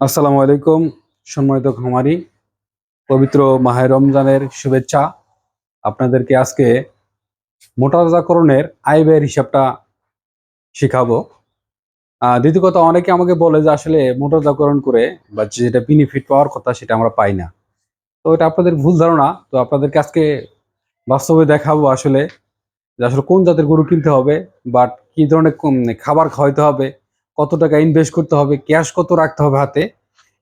আসসালামু আলাইকুম, সম্মানিত খামারি, পবিত্র মাহে রমজানের শুভেচ্ছা। আপনাদেরকে আজকে মোটারজাকরণের আয় ব্যয়ের হিসাবটা শিখাবো। দ্বিতীয় কথা, অনেকে আমাকে বলে যে আসলে মোটারজাকরণ করে বা যেটা বেনিফিট পাওয়ার কথা সেটা আমরা পাই না। তো এটা আপনাদের ভুল ধারণা। তো আপনাদেরকে আজকে বাস্তবে দেখাবো আসলে যে আসলে কোন জাতের গরু কিনতে হবে বাট কি ধরনের খাবার খাওয়াইতে হবে কত টাকা ইনভেস্ট করতে হবে ক্যাশ কত রাখতে হবে হাতে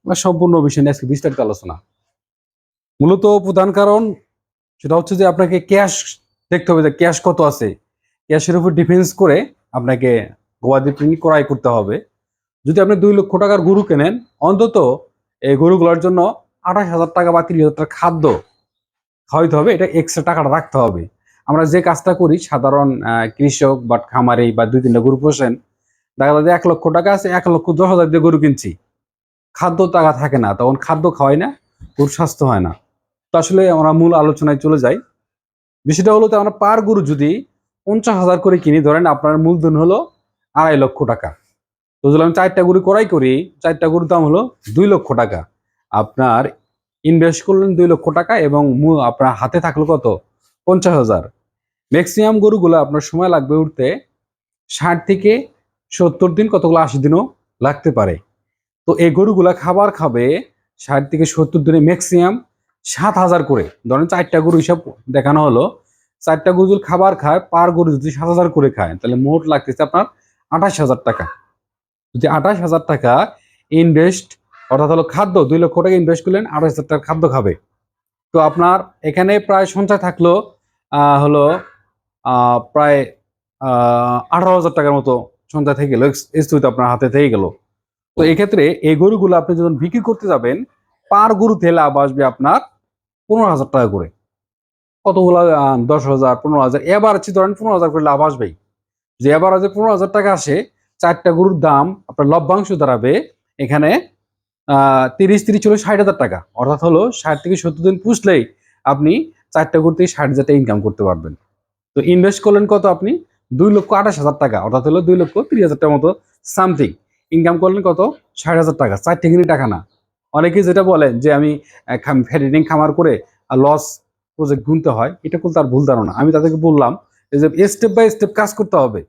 বা সম্পূর্ণ বিষয় নিয়ে আজকে বিস্তারিত আলোচনা। মূলত প্রধান কারণ সেটা হচ্ছে যে আপনাকে ক্যাশ দেখতে হবে যে ক্যাশ কত আছে। ক্যাশের উপর ডিফেন্স করে আপনাকে গবাদি প্রাণী ক্রয় করতে হবে। যদি আপনি দুই লক্ষ টাকার গরু কেনেন, অন্তত এই গরুগুলোর জন্য আঠাশ হাজার টাকা বা তিরিশ হাজার খাদ্য খাওয়াইতে হবে, এটা এক্সট্রা টাকাটা রাখতে হবে। আমরা যে কাজটা করি, সাধারণ কৃষক বা খামারি বা দুই তিনটা গরু পোষেন দেখা যায় এক লক্ষ টাকা আছে, এক লক্ষ দশ হাজার দিয়ে গরু কিনছি। খাদ্য টাকা থাকে না, তখন খাদ্য খাওয়াই না, গরুর স্বাস্থ্য হয় না। তো আসলে আমরা মূল আলোচনায় চলে যাই। বিষয়টা হলো তো আমরা পার গরু যদি পঞ্চাশ হাজার করে কিনি, ধরেন আপনার মূলধন হলো আড়াই লক্ষ টাকা। তো যদি আমি চারটা গরু করাই করি, চারটা গরুর দাম হলো দুই লক্ষ টাকা। আপনার ইনভেস্ট করলেন দুই লক্ষ টাকা এবং আপনার হাতে থাকল কত? পঞ্চাশ হাজার। ম্যাক্সিমাম গরুগুলো আপনার সময় লাগবে উঠতে ষাট থেকে সত্তর দিন কতগুলো আশি দিনও লাগতে পারে। তো এই গরুগুলা খাবার খাবে ষাট থেকে সত্তর দিনে ম্যাক্সিমাম সাত হাজার করে। ধরেন চারটা গরু হিসাব দেখানো হলো। চারটা গরু যদি খাবার খায়, পার গরু যদি সাত হাজার করে খায়, তাহলে মোট লাগতেছে আপনার আঠাশ হাজার টাকা। যদি আঠাশ হাজার টাকা ইনভেস্ট অর্থাৎ হলো খাদ্য, দুই লক্ষ টাকা ইনভেস্ট করলেন, আঠাশ হাজার টাকা খাদ্য খাবে। তো আপনার এখানে প্রায় সঞ্চয় থাকল হলো প্রায় আঠারো হাজার টাকার মতো সঞ্চয় থেকে গেল স্থিত আপনার হাতে থেকে গেল। তো এক্ষেত্রে এই গরুগুলো আপনি যখন বিক্রি করতে যাবেন, পার গরুতে লাভ আসবে আপনার পনেরো হাজার টাকা করে। কতগুলো দশ হাজার, পনেরো হাজার, এবার আছে ধরেন পনেরো হাজার করে লাভ আসবেই। যে এবার আছে পনেরো হাজার টাকা আসে, চারটা গরুর দাম আপনার লভ্যাংশ দাঁড়াবে এখানে তিরিশ তিরিশ, চল্লিশ, ষাট হাজার টাকা। অর্থাৎ হলো ষাট থেকে সত্তর দিন পুষলেই আপনি চারটা গরু থেকে ষাট হাজার টাকা ইনকাম করতে পারবেন। তো ইনভেস্ট করলেন কত আপনি? দুই লক্ষ আঠাশ হাজার টাকা, অর্থাৎ হলো দুই লক্ষ তিরিশ হাজার টাকার মতো সামথিং ইনকাম করলেন কত? ষাট হাজার টাকা, চারটে কিনি টাকা না। অনেকেই যেটা বলেন যে আমি ফ্যাডিং খামার করে লস প্রজেক্ট গুনতে হয়, এটা কিন্তু তার ভুল ধারণা। আমি তাদেরকে বললাম যে স্টেপ বাই স্টেপ কাজ করতে হবে।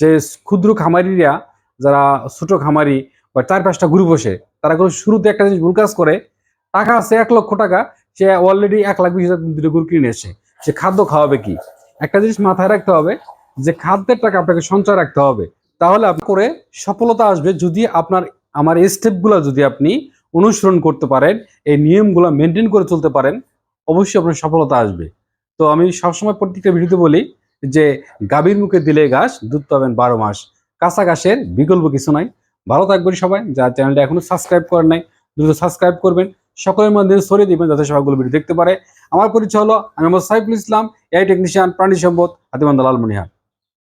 যে ক্ষুদ্র খামারিরা, যারা ছোট খামারি বা চার পাঁচটা গ্রুপ বসে তারা কোনো শুরুতে একটা জিনিস ভুল কাজ করে, টাকা আছে এক লক্ষ টাকা, সে অলরেডি এক লাখ বিশ হাজার দুটো গরু কিনে এসে সে খাদ্য খাওয়াবে কি? একটা জিনিস মাথায় রাখতে হবে যে খাদ্যের টাকা আপনাকে সঞ্চয় রাখতে হবে, তাহলে আপনি করে সফলতা আসবে যদি আপনার, আমার এই স্টেপগুলো যদি আপনি অনুসরণ করতে পারেন, এই নিয়মগুলো মেনটেন করে চলতে পারেন, অবশ্যই আপনার সফলতা আসবে। তো আমি সবসময় প্রত্যেকটা ভিডিওতে বলি যে, গাভীর মুখে দিলে ঘাস, দুধ পাবেন বারো মাস। কাঁচা ঘাসের বিকল্প কিছু নাই। ভালো থাকবেন সবাই। যার চ্যানেলটা এখনও সাবস্ক্রাইব করেন নাই, দ্রুত সাবস্ক্রাইব করবেন। সকলের মধ্যে সরিয়ে দিবেন যাতে সবাইগুলো ভিডিও দেখতে পারে। আমার পরিচয় হলো, আমি মোহাম্মদ সাইফুল ইসলাম এই টেকনিশিয়ান প্রাণী সম্পদ হাতিমান্দা লালমনিহাট।